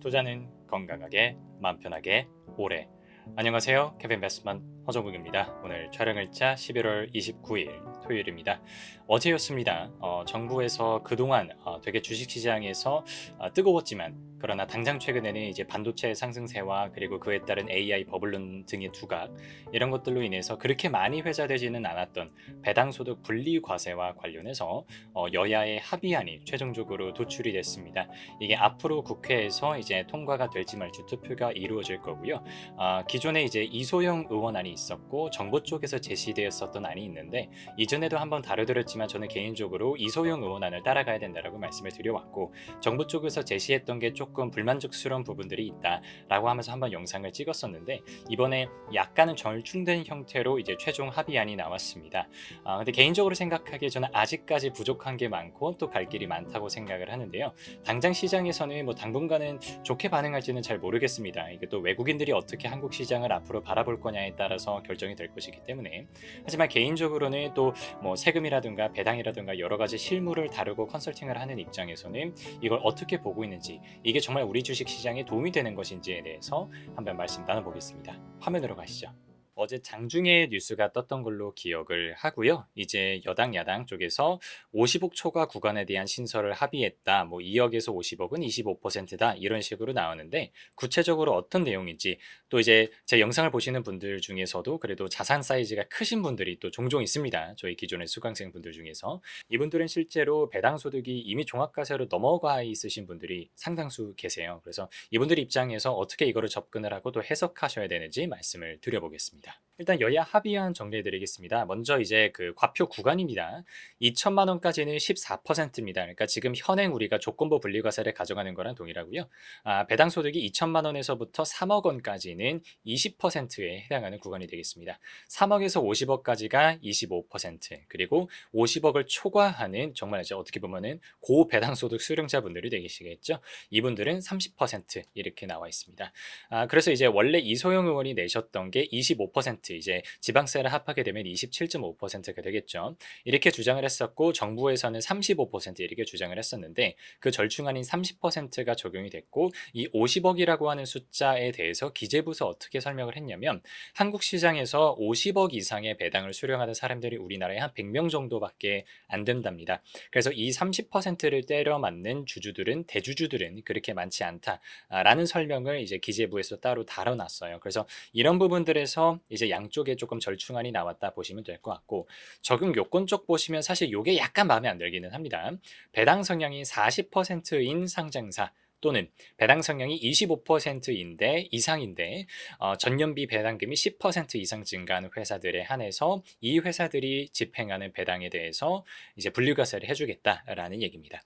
투자는 건강하게 마음 편하게 오래. 안녕하세요. 케빈 베스만 허정국입니다. 오늘 촬영일자 11월 29일 토요일입니다 어제였습니다 어, 정부에서 그동안 어, 되게 주식시장에서 어, 뜨거웠지만 그러나 당장 최근에는 이제 반도체 상승세와 그리고 그에 따른 AI 버블론 등의 두각 이런 것들로 인해서 그렇게 많이 회자되지는 않았던 배당소득 분리 과세와 관련해서 어, 여야의 합의안이 최종적으로 도출이 됐습니다. 이게 앞으로 국회에서 이제 통과가 될지 말지 투표가 이루어질 거고요. 아, 기존에 이제 이소영 의원안이 있었고 정부 쪽에서 제시되었었던 안이 있는데 이전 에도 한번 다뤄드렸지만 저는 개인적으로 이소영 의원안을 따라가야 된다라고 말씀을 드려왔고 정부 쪽에서 제시했던 게 조금 불만족스러운 부분들이 있다라고 하면서 한번 영상을 찍었었는데 이번에 약간은 절충된 형태로 이제 최종 합의안이 나왔습니다. 아, 근데 개인적으로 생각하기에 저는 아직까지 부족한 게 많고 또 갈 길이 많다고 생각을 하는데요. 당장 시장에서는 뭐 당분간은 좋게 반응할지는 잘 모르겠습니다. 이게 또 외국인들이 어떻게 한국 시장을 앞으로 바라볼 거냐에 따라서 결정이 될 것이기 때문에 하지만 개인적으로는 또뭐 세금이라든가 배당이라든가 여러 가지 실무를 다루고 컨설팅을 하는 입장에서는 이걸 어떻게 보고 있는지 이게 정말 우리 주식 시장에 도움이 되는 것인지에 대해서 한번 말씀 나눠보겠습니다. 화면으로 가시죠. 어제 장중에 뉴스가 떴던 걸로 기억을 하고요. 이제 여당 야당 쪽에서 50억 초과 구간에 대한 신설을 합의했다. 뭐 2억에서 50억은 25%다. 이런 식으로 나오는데 구체적으로 어떤 내용인지 또 이제 제 영상을 보시는 분들 중에서도 그래도 자산 사이즈가 크신 분들이 또 종종 있습니다. 저희 기존의 수강생 분들 중에서 이분들은 실제로 배당 소득이 이미 종합과세로 넘어가 있으신 분들이 상당수 계세요. 그래서 이분들 입장에서 어떻게 이거를 접근을 하고 또 해석하셔야 되는지 말씀을 드려보겠습니다. 일단 여야 합의안 정리해드리겠습니다. 먼저 이제 그 과표 구간입니다. 2천만 원까지는 14%입니다. 그러니까 지금 현행 우리가 조건부 분리과세를 가져가는 거랑 동일하고요. 아, 배당 소득이 2천만 원에서부터 3억 원까지는 20%에 해당하는 구간이 되겠습니다. 3억에서 50억까지가 25% 그리고 50억을 초과하는 정말 이제 어떻게 보면은 고 배당 소득 수령자분들이 되시겠죠. 이분들은 30% 이렇게 나와 있습니다. 아, 그래서 이제 원래 이소영 의원이 내셨던 게25% 이제 지방세를 합하게 되면 27.5%가 되겠죠. 이렇게 주장을 했었고 정부에서는 35% 이렇게 주장을 했었는데 그 절충안인 30%가 적용이 됐고 이 50억이라고 하는 숫자에 대해서 기재부에서 어떻게 설명을 했냐면 한국 시장에서 50억 이상의 배당을 수령하는 사람들이 우리나라에 한 100명 정도밖에 안 된답니다. 그래서 이 30%를 때려 맞는 주주들은 대주주들은 그렇게 많지 않다라는 설명을 이제 기재부에서 따로 다뤄놨어요. 그래서 이런 부분들에서 이제 양쪽에 조금 절충안이 나왔다 보시면 될 것 같고 적용 요건 쪽 보시면 사실 요게 약간 마음에 안 들기는 합니다. 배당 성향이 40%인 상장사 또는 배당 성향이 25%인데 이상인데 어, 전년비 배당금이 10% 이상 증가하는 회사들에 한해서 이 회사들이 집행하는 배당에 대해서 이제 분류과세를 해주겠다라는 얘기입니다.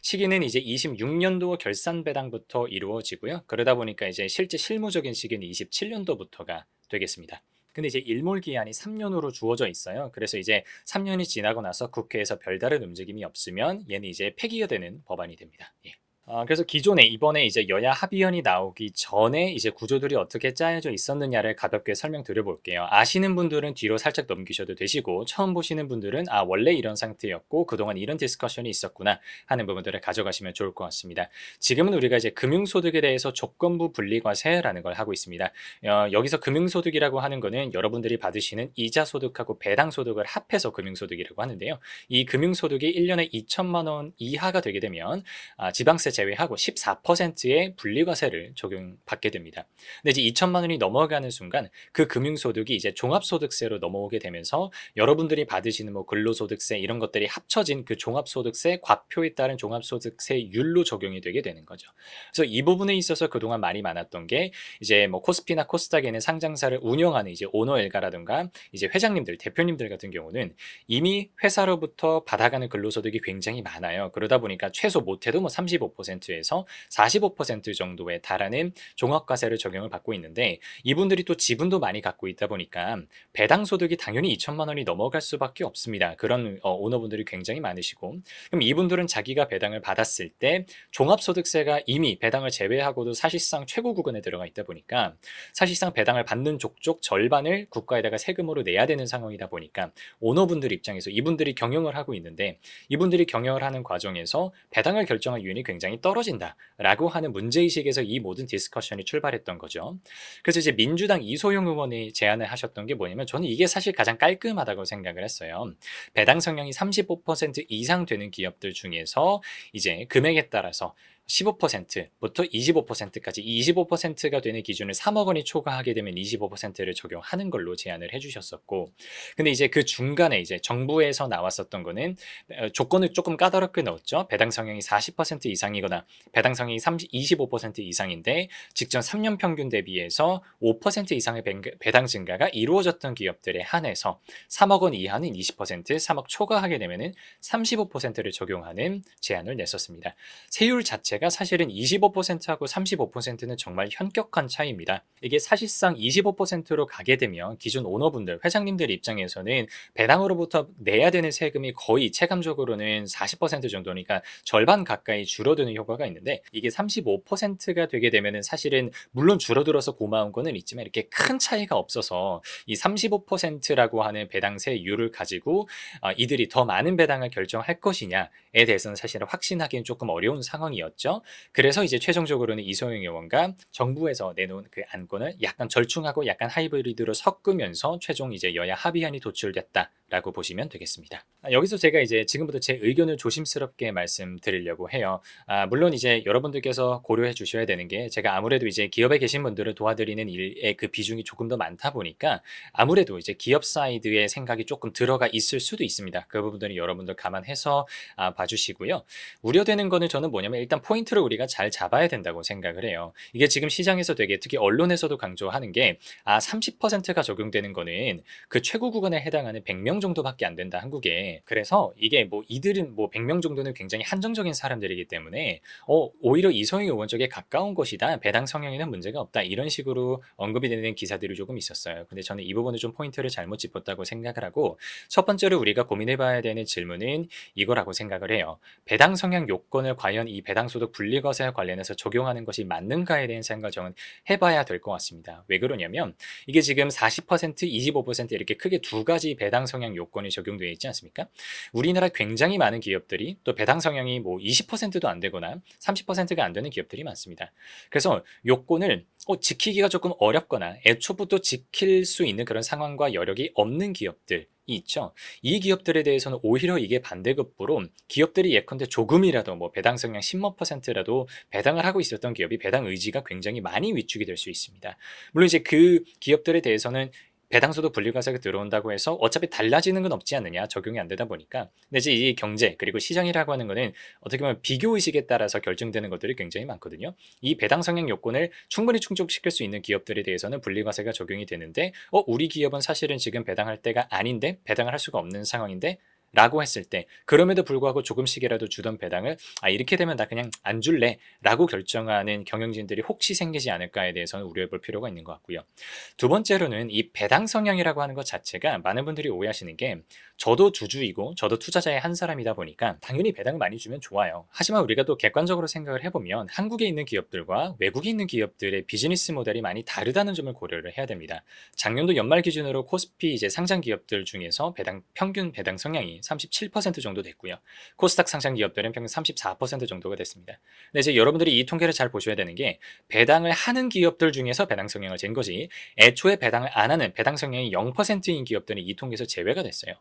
시기는 이제 26년도 결산 배당부터 이루어지고요. 그러다 보니까 이제 실제 실무적인 시기는 27년도부터가 되겠습니다. 근데 이제 일몰 기한이 3년으로 주어져 있어요. 그래서 이제 3년이 지나고 나서 국회에서 별다른 움직임이 없으면 얘는 이제 폐기가 되는 법안이 됩니다. 예. 어, 그래서 기존에 이번에 이제 여야 합의안이 나오기 전에 이제 구조들이 어떻게 짜여져 있었느냐를 가볍게 설명드려 볼게요. 아시는 분들은 뒤로 살짝 넘기셔도 되시고 처음 보시는 분들은 아 원래 이런 상태였고 그동안 이런 디스커션이 있었구나 하는 부분들을 가져가시면 좋을 것 같습니다. 지금은 우리가 이제 금융소득에 대해서 조건부 분리과세라는 걸 하고 있습니다. 어, 여기서 금융소득이라고 하는 거는 여러분들이 받으시는 이자소득하고 배당소득을 합해서 금융소득이라고 하는데요. 이 금융소득이 1년에 2천만 원 이하가 되게 되면 아, 지방세 제외하고 14%의 분리과세를 적용받게 됩니다. 근데 이제 2천만 원이 넘어가는 순간 그 금융소득이 이제 종합소득세로 넘어오게 되면서 여러분들이 받으시는 뭐 근로소득세 이런 것들이 합쳐진 그 종합소득세 과표에 따른 종합소득세율로 적용이 되게 되는 거죠. 그래서 이 부분에 있어서 그동안 말이 많았던 게 이제 뭐 코스피나 코스닥에는 상장사를 운영하는 이제 오너 일가라든가 이제 회장님들, 대표님들 같은 경우는 이미 회사로부터 받아가는 근로소득이 굉장히 많아요. 그러다 보니까 최소 못해도 뭐 35% 45%에서 45% 정도에 달하는 종합과세를 적용을 받고 있는데 이분들이 또 지분도 많이 갖고 있다 보니까 배당 소득이 당연히 2천만 원이 넘어갈 수밖에 없습니다. 그런 어, 오너분들이 굉장히 많으시고 그럼 이분들은 자기가 배당을 받았을 때 종합소득세가 이미 배당을 제외하고도 사실상 최고 구간에 들어가 있다 보니까 사실상 배당을 받는 족족 절반을 국가에다가 세금으로 내야 되는 상황이다 보니까 오너분들 입장에서 이분들이 경영을 하고 있는데 이분들이 경영을 하는 과정에서 배당을 결정할 요인이 굉장히 배당이 떨어진다 라고 하는 문제의식에서 이 모든 디스커션이 출발했던 거죠. 그래서 이제 민주당 이소영 의원이 제안을 하셨던 게 뭐냐면 저는 이게 사실 가장 깔끔하다고 생각을 했어요. 배당 성향이 35% 이상 되는 기업들 중에서 이제 금액에 따라서 15%부터 25%까지 25%가 되는 기준을 3억 원이 초과하게 되면 25%를 적용하는 걸로 제안을 해주셨었고, 근데 이제 그 중간에 이제 정부에서 나왔었던 거는 어, 조건을 조금 까다롭게 넣었죠. 배당 성향이 40% 이상이거나 배당 성향이 30, 25% 이상인데 직전 3년 평균 대비해서 5% 이상의 배- 배당 증가가 이루어졌던 기업들에 한해서 3억 원 이하는 20%, 3억 초과하게 되면은 35%를 적용하는 제안을 냈었습니다. 세율 자체 가 사실은 25%하고 35%는 정말 현격한 차이입니다. 이게 사실상 25%로 가게 되면 기존 오너분들, 회장님들 입장에서는 배당으로부터 내야 되는 세금이 거의 체감적으로는 40% 정도니까 절반 가까이 줄어드는 효과가 있는데 이게 35%가 되게 되면은 사실은 물론 줄어들어서 고마운 거는 있지만 이렇게 큰 차이가 없어서 이 35%라고 하는 배당세율을 가지고 아, 이들이 더 많은 배당을 결정할 것이냐에 대해서는 사실은 확신하기는 조금 어려운 상황이었죠. 그래서 이제 최종적으로는 이소영 의원과 정부에서 내놓은 그 안건을 약간 절충하고 약간 하이브리드로 섞으면서 최종 이제 여야 합의안이 도출됐다 라고 보시면 되겠습니다. 아, 여기서 제가 이제 지금부터 제 의견을 조심스럽게 말씀드리려고 해요. 아, 물론 이제 여러분들께서 고려해 주셔야 되는 게 제가 아무래도 이제 기업에 계신 분들을 도와드리는 일의 그 비중이 조금 더 많다 보니까 아무래도 이제 기업 사이드의 생각이 조금 들어가 있을 수도 있습니다. 그 부분들이 여러분들 감안해서 아, 봐주시고요. 우려되는 거는 저는 뭐냐면 일단 포인트를 우리가 잘 잡아야 된다고 생각을 해요. 이게 지금 시장에서 되게 특히 언론에서도 강조하는 게 아, 30%가 적용되는 거는 그 최고 구간에 해당하는 100명 정도밖에 안 된다 한국에. 그래서 이게 뭐 이들은 뭐 100명 정도는 굉장히 한정적인 사람들이기 때문에 어, 오히려 이소영 의원 쪽에 가까운 것이다. 배당 성향에는 문제가 없다. 이런 식으로 언급이 되는 기사들이 조금 있었어요. 근데 저는 이 부분을 좀 포인트를 잘못 짚었다고 생각을 하고 첫 번째로 우리가 고민해 봐야 되는 질문은 이거라고 생각을 해요. 배당 성향 요건을 과연 이 배당 소득 분리과세 관련해서 적용하는 것이 맞는가에 대한 생각을 해봐야 될 것 같습니다. 왜 그러냐면 이게 지금 40%, 25% 이렇게 크게 두 가지 배당 성향 요건이 적용되어 있지 않습니까? 우리나라 굉장히 많은 기업들이 또 배당 성향이 뭐 20%도 안 되거나 30%가 안 되는 기업들이 많습니다. 그래서 요건을 어, 지키기가 조금 어렵거나 애초부터 지킬 수 있는 그런 상황과 여력이 없는 기업들 이 있죠. 이 기업들에 대해서는 오히려 이게 반대급부로 기업들이 예컨대 조금이라도 뭐 배당 성향 10%라도 배당을 하고 있었던 기업이 배당 의지가 굉장히 많이 위축이 될 수 있습니다. 물론 이제 그 기업들에 대해서는 배당소득 분리과세가 들어온다고 해서 어차피 달라지는 건 없지 않느냐 적용이 안 되다 보니까 근데 이제 이 경제 그리고 시장이라고 하는 거는 어떻게 보면 비교 의식에 따라서 결정되는 것들이 굉장히 많거든요. 이 배당 성향 요건을 충분히 충족시킬 수 있는 기업들에 대해서는 분리과세가 적용이 되는데 어 우리 기업은 사실은 지금 배당할 때가 아닌데 배당을 할 수가 없는 상황인데 라고 했을 때 그럼에도 불구하고 조금씩이라도 주던 배당을 아 이렇게 되면 나 그냥 안 줄래? 라고 결정하는 경영진들이 혹시 생기지 않을까에 대해서는 우려해 볼 필요가 있는 것 같고요. 두 번째로는 이 배당 성향이라고 하는 것 자체가 많은 분들이 오해하시는 게 저도 주주이고 저도 투자자의 한 사람이다 보니까 당연히 배당을 많이 주면 좋아요 하지만 우리가 또 객관적으로 생각을 해보면 한국에 있는 기업들과 외국에 있는 기업들의 비즈니스 모델이 많이 다르다는 점을 고려를 해야 됩니다 작년도 연말 기준으로 코스피 이제 상장 기업들 중에서 배당 평균 배당 성향이 37% 정도 됐고요. 코스닥 상장 기업들은 평균 34% 정도가 됐습니다. 근데 이제 여러분들이 이 통계를 잘 보셔야 되는 게 배당을 하는 기업들 중에서 배당 성향을 잰 거지 애초에 배당을 안 하는 배당 성향이 0%인 기업들은 이 통계에서 제외가 됐어요.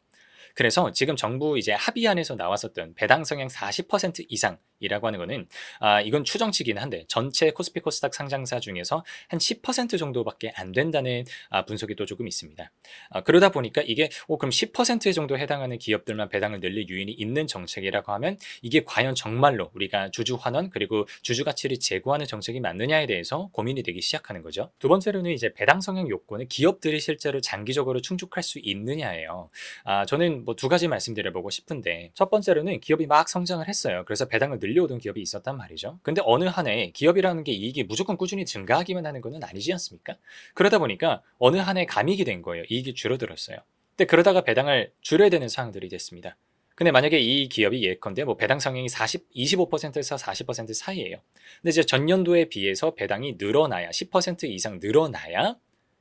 그래서 지금 정부 이제 합의안에서 나왔었던 배당 성향 40% 이상 이라고 하는 거는 아 이건 추정치긴 한데 전체 코스피 코스닥 상장사 중에서 한 10% 정도밖에 안 된다는 아, 분석이 또 조금 있습니다. 아, 그러다 보니까 이게 어, 그럼 10% 정도 해당하는 기업들만 배당을 늘릴 유인이 있는 정책이라고 하면 이게 과연 정말로 우리가 주주 환원 그리고 주주 가치를 제고하는 정책이 맞느냐에 대해서 고민이 되기 시작하는 거죠. 두 번째로는 이제 배당 성향 요건을 기업들이 실제로 장기적으로 충족할 수 있느냐예요. 아, 저는 뭐 두 가지 말씀드려보고 싶은데 첫 번째로는 기업이 막 성장을 했어요. 그래서 배당을 늘 려오던 기업이 있었단 말이죠. 근데 어느 한 해 기업이라는 게 이익이 무조건 꾸준히 증가하기만 하는 것은 아니지 않습니까? 그러다 보니까 어느 한 해 감익이 된 거예요. 이익이 줄어들었어요. 근데 그러다가 배당을 줄여야 되는 상황들이 됐습니다. 근데 만약에 이 기업이 예컨대 뭐 배당 성향이 40, 25%에서 40% 사이예요. 근데 이제 전년도에 비해서 배당이 늘어나야 10% 이상 늘어나야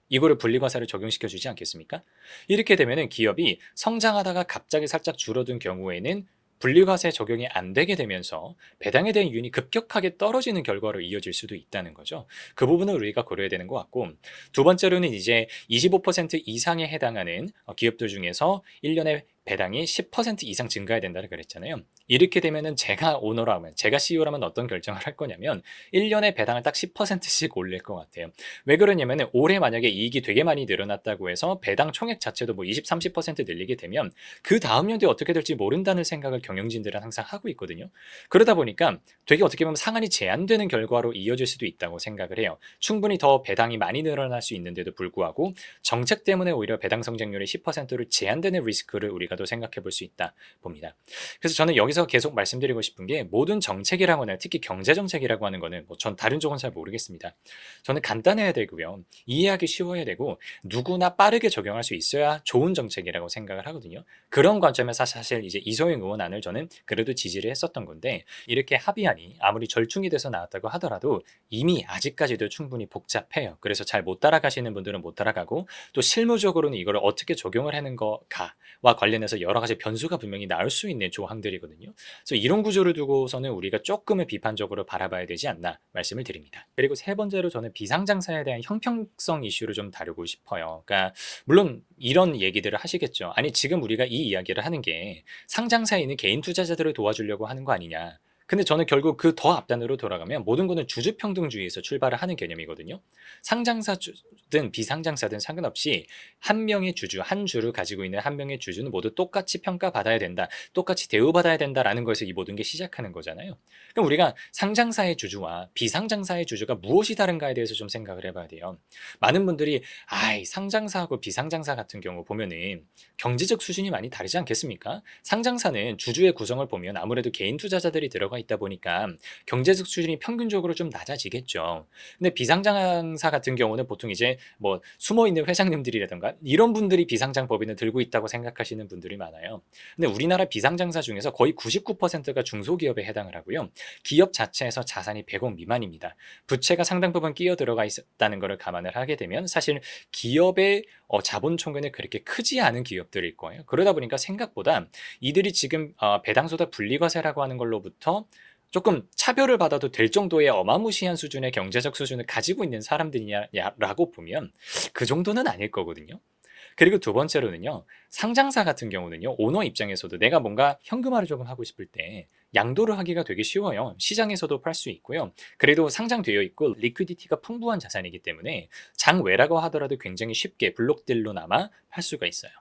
이거를 분리과세를 적용시켜 주지 않겠습니까? 이렇게 되면은 기업이 성장하다가 갑자기 살짝 줄어든 경우에는 분리과세 적용이 안 되게 되면서 배당에 대한 이윤이 급격하게 떨어지는 결과로 이어질 수도 있다는 거죠. 그 부분을 우리가 고려해야 되는 것 같고 두 번째로는 이제 25% 이상에 해당하는 어, 기업들 중에서 1년에 배당이 10% 이상 증가해야 된다고 그랬잖아요. 이렇게 되면은 제가 오너라면, 제가 CEO라면 어떤 결정을 할 거냐면 1년에 배당을 딱 10%씩 올릴 것 같아요. 왜 그러냐면은 올해 만약에 이익이 되게 많이 늘어났다고 해서 배당 총액 자체도 뭐 20, 30% 늘리게 되면 그 다음 연도에 어떻게 될지 모른다는 생각을 경영진들은 항상 하고 있거든요. 그러다 보니까 되게 어떻게 보면 상한이 제한되는 결과로 이어질 수도 있다고 생각을 해요. 충분히 더 배당이 많이 늘어날 수 있는데도 불구하고 정책 때문에 오히려 배당 성장률이 10%로 제한되는 리스크를 우리가 더 생각해 볼 수 있다 봅니다. 그래서 저는 여기서 계속 말씀드리고 싶은 게 모든 정책이라고 하는 특히 경제 정책이라고 하는 거는 뭐 전 다른 쪽은 잘 모르겠습니다. 저는 간단해야 되고요. 이해하기 쉬워야 되고 누구나 빠르게 적용할 수 있어야 좋은 정책이라고 생각을 하거든요. 그런 관점에서 사실 이제 이소영 의원안을 저는 그래도 지지를 했었던 건데 이렇게 합의안이 아무리 절충이 돼서 나왔다고 하더라도 이미 아직까지도 충분히 복잡해요. 그래서 잘 못 따라가시는 분들은 못 따라가고 또 실무적으로는 이걸 어떻게 적용을 하는 거가와 관련 해서 여러 가지 변수가 분명히 나올 수 있는 조항들이거든요. 그래서 이런 구조를 두고서는 우리가 조금은 비판적으로 바라봐야 되지 않나 말씀을 드립니다. 그리고 세 번째로 저는 비상장사에 대한 형평성 이슈를 좀 다루고 싶어요. 그러니까 물론 이런 얘기들을 하시겠죠. 아니 지금 우리가 이 이야기를 하는 게 상장사에 있는 개인 투자자들을 도와주려고 하는 거 아니냐. 근데 저는 결국 그 더 앞단으로 돌아가면 모든 거는 주주평등주의에서 출발을 하는 개념이거든요. 상장사든 비상장사든 상관없이 한 명의 주주, 한 주를 가지고 있는 한 명의 주주는 모두 똑같이 평가받아야 된다. 똑같이 대우받아야 된다라는 것에서 이 모든 게 시작하는 거잖아요. 그럼 우리가 상장사의 주주와 비상장사의 주주가 무엇이 다른가에 대해서 좀 생각을 해봐야 돼요. 많은 분들이 아이 상장사하고 비상장사 같은 경우 보면은 경제적 수준이 많이 다르지 않겠습니까? 상장사는 주주의 구성을 보면 아무래도 개인 투자자들이 들어가 있다 보니까 경제적 수준이 평균적으로 좀 낮아지겠죠. 근데 비상장사 같은 경우는 보통 이제 뭐 숨어 있는 회장님들이라던가 이런 분들이 비상장 법인을 들고 있다고 생각하시는 분들이 많아요. 근데 우리나라 비상장사 중에서 거의 99%가 중소기업에 해당을 하고요. 기업 자체에서 자산이 100억 미만입니다. 부채가 상당 부분 끼어 들어가 있다는 것을 감안을 하게 되면 사실 기업의 어, 자본 총계는 그렇게 크지 않은 기업들일 거예요. 그러다 보니까 생각보다 이들이 지금 어, 배당소득 분리과세라고 하는 걸로부터 조금 차별을 받아도 될 정도의 어마무시한 수준의 경제적 수준을 가지고 있는 사람들이냐라고 보면 그 정도는 아닐 거거든요. 그리고 두 번째로는요, 상장사 같은 경우는요, 오너 입장에서도 내가 뭔가 현금화를 조금 하고 싶을 때 양도를 하기가 되게 쉬워요. 시장에서도 팔 수 있고요. 그래도 상장되어 있고 리퀴디티가 풍부한 자산이기 때문에 장외라고 하더라도 굉장히 쉽게 블록딜로나마 팔 수가 있어요.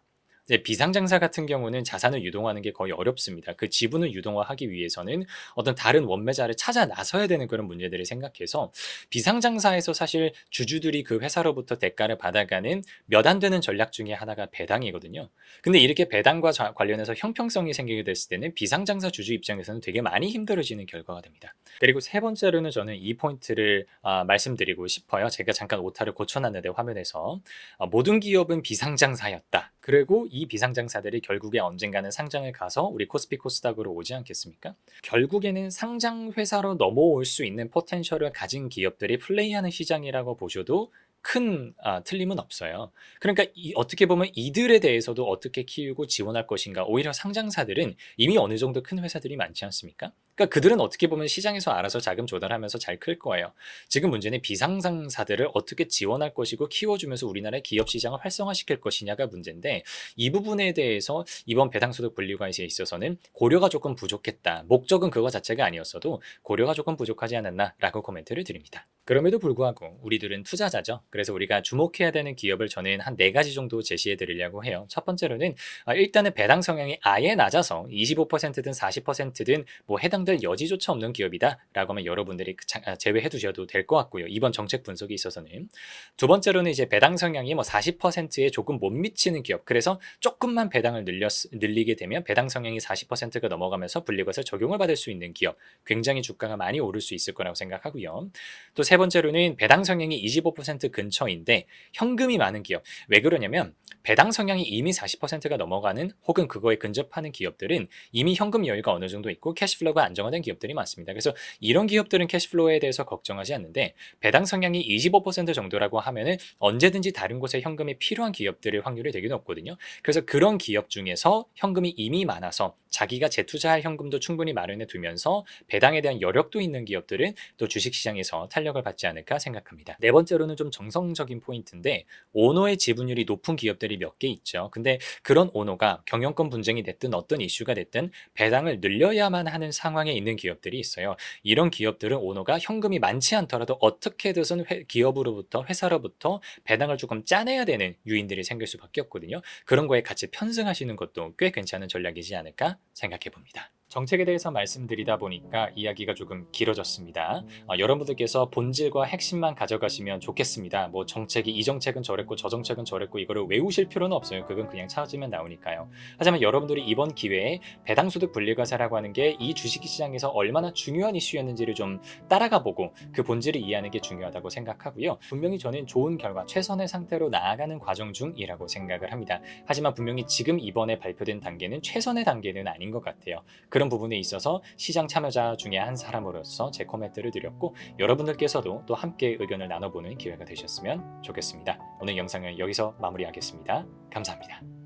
이제 비상장사 같은 경우는 자산을 유동하는 게 거의 어렵습니다. 그 지분을 유동화하기 위해서는 어떤 다른 원매자를 찾아 나서야 되는 그런 문제들을 생각해서 비상장사에서 사실 주주들이 그 회사로부터 대가를 받아가는 몇 안 되는 전략 중에 하나가 배당이거든요. 근데 이렇게 배당과 자- 관련해서 형평성이 생기게 됐을 때는 비상장사 주주 입장에서는 되게 많이 힘들어지는 결과가 됩니다. 그리고 세 번째로는 저는 이 포인트를 아, 말씀드리고 싶어요. 제가 잠깐 오타를 고쳐놨는데 화면에서 아, 모든 기업은 비상장사였다. 그리고 이 비상장사들이 결국에 언젠가는 상장을 가서 우리 코스피 코스닥으로 오지 않겠습니까? 결국에는 상장 회사로 넘어올 수 있는 포텐셜을 가진 기업들이 플레이하는 시장이라고 보셔도 큰 아, 틀림은 없어요. 그러니까 이, 어떻게 보면 이들에 대해서도 어떻게 키우고 지원할 것인가. 오히려 상장사들은 이미 어느 정도 큰 회사들이 많지 않습니까? 그러니까 그들은 어떻게 보면 시장에서 알아서 자금 조달하면서 잘 클 거예요. 지금 문제는 비상장사들을 어떻게 지원할 것이고 키워주면서 우리나라의 기업 시장을 활성화시킬 것이냐가 문제인데 이 부분에 대해서 이번 배당소득 분리과세에 있어서는 고려가 조금 부족했다. 목적은 그거 자체가 아니었어도 고려가 조금 부족하지 않았나라고 코멘트를 드립니다. 그럼에도 불구하고 우리들은 투자자죠. 그래서 우리가 주목해야 되는 기업을 저는 한 네 가지 정도 제시해 드리려고 해요. 첫 번째로는 아, 일단은 배당 성향이 아예 낮아서 25%든 40%든 뭐 해당 될 여지조차 없는 기업이다 라고 하면 여러분들이 그 자- 아, 제외해 두셔도 될 것 같고요. 이번 정책 분석에 있어서는 두 번째로는 이제 배당 성향이 뭐 40%에 조금 못 미치는 기업. 그래서 조금만 배당을 늘렸 늘리게 되면 배당 성향이 40%가 넘어가면서 분리과세 적용을 받을 수 있는 기업. 굉장히 주가가 많이 오를 수 있을 거라고 생각하고요. 또 세 번째로는 배당 성향이 25% 근처인데 현금이 많은 기업. 왜 그러냐면 배당 성향이 이미 40%가 넘어가는 혹은 그거에 근접하는 기업들은 이미 현금 여유가 어느 정도 있고 캐시플로우가 안 정화된 기업들이 많습니다. 그래서 이런 기업들은 캐시플로우에 대해서 걱정하지 않는데 배당 성향이 25% 정도라고 하면은 언제든지 다른 곳에 현금이 필요한 기업들의 확률이 되게 높거든요. 그래서 그런 기업 중에서 현금이 이미 많아서 자기가 재투자할 현금도 충분히 마련해 두면서 배당에 대한 여력도 있는 기업들은 또 주식시장에서 탄력을 받지 않을까 생각합니다. 네 번째로는 좀 정성적인 포인트인데 오너의 지분율이 높은 기업들이 몇 개 있죠. 근데 그런 오너가 경영권 분쟁이 됐든 어떤 이슈가 됐든 배당을 늘려야만 하는 상황에 있는 기업들이 있어요. 이런 기업들은 오너가 현금이 많지 않더라도 어떻게든 회- 기업으로부터 회사로부터 배당을 조금 짜내야 되는 유인들이 생길 수밖에 없거든요. 그런 거에 같이 편승하시는 것도 꽤 괜찮은 전략이지 않을까 생각해 봅니다. 정책에 대해서 말씀드리다 보니까 이야기가 조금 길어졌습니다. 어, 여러분들께서 본질과 핵심만 가져가시면 좋겠습니다. 뭐 정책이 이 정책은 저랬고 저 정책은 저랬고 이거를 외우실 필요는 없어요. 그건 그냥 찾으면 나오니까요. 하지만 여러분들이 이번 기회에 배당소득 분리과세라고 하는 게 이 주식시장에서 얼마나 중요한 이슈였는지를 좀 따라가 보고 그 본질을 이해하는 게 중요하다고 생각하고요. 분명히 저는 좋은 결과, 최선의 상태로 나아가는 과정 중이라고 생각을 합니다. 하지만 분명히 지금 이번에 발표된 단계는 최선의 단계는 아닌 것 같아요. 그런 부분에 있어서 시장 참여자 중에 한 사람으로서 제 코멘트를 드렸고 여러분들께서도 또 함께 의견을 나눠보는 기회가 되셨으면 좋겠습니다. 오늘 영상은 여기서 마무리하겠습니다. 감사합니다.